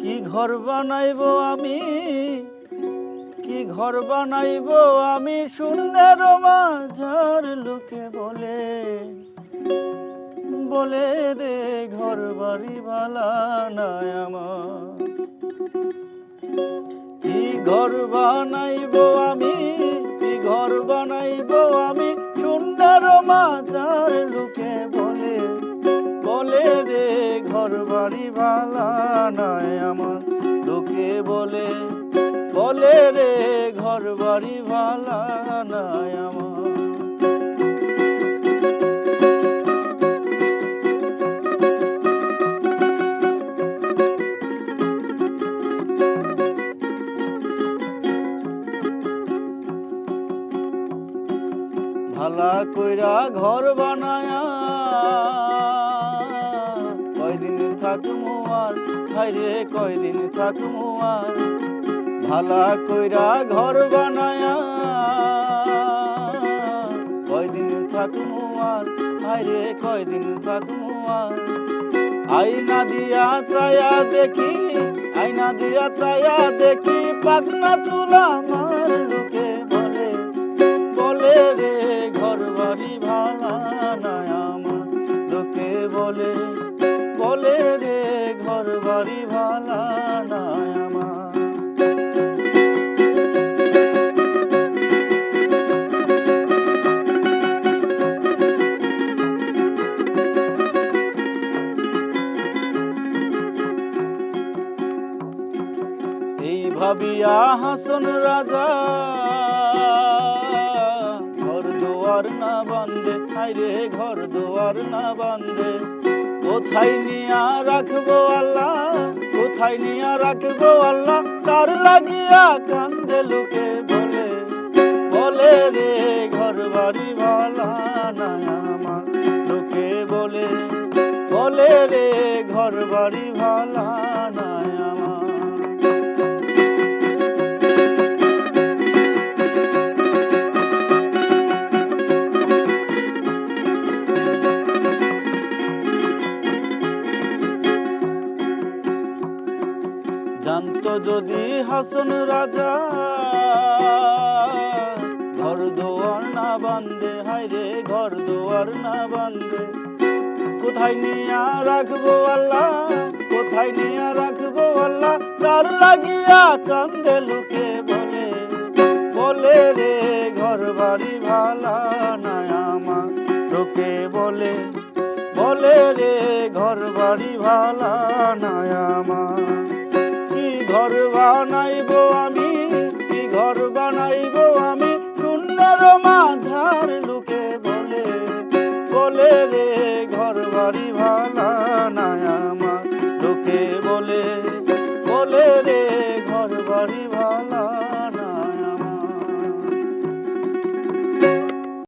কি ঘর বানাইব আমি? কি ঘর বানাইব আমি? শূন্যের মাঝার লোকে বলে বলে রে ঘর বাড়ি বালা নাই আমার। কি ঘর বানাইব আমি? কি ঘর বানাইব আমি? শূন্যের মাঝার লোকে বলে বলে রে ঘর বাড়ি নাই আমার। লোকে বলে বলে রে ঘর বাড়ি ভালা নাই আমার। ভালা কইরা ঘর বানায়া, কয়দিন থাকমু আর হাইরে কয়দিন থাকমু আর? ভালা কইরা ঘর বানায়া। কয়দিন থাকমু আর? হাইরে কয়দিন থাকমু আর? আইনা দিয়া চায়া দেখি আইনা দিয়া চায়া দেখি পাকনা তুলা আমার লোকে। ঘর বাড়ি ভালা নাই আমার। এই ভাবিয়া হাসন রাজা, ঘর দুয়ার না বান্ধে হাইরে ঘর দুয়ার না বান্ধে কোথায় নিয়া রাখব আল্লাহ? কোথায় নিয়া রাখব আল্লাহ? তার লাগিয়া কান্দে লোকে বলে বলে রে ঘর বাড়ি ভালা না আমার। লোকে বলে বলে রে ঘর বাড়ি ভালা যদি হাসন রাজা, ঘর দোয়ার না বান্ধে হাইরে ঘর দোয়ার না বান্ধে কোথায় নিয়া রাখব আল্লাহ, কোথায় নিয়া রাখব আল্লাহ? তার লাগিয়া কান্দে লোকে বলে বলে রে, ঘর বাড়ি ভালা নাই আমার। লোকে বলে বলে রে, ঘর বাড়ি ভালা নাই আমার। ঘর বানাইব আমি? কি ঘর বানাইব আমি? সুন্দর মাঝার লোকে বলে বলে রে, ঘর বাড়ি ভালা লোকে বলে বলে রে, ঘর বাড়ি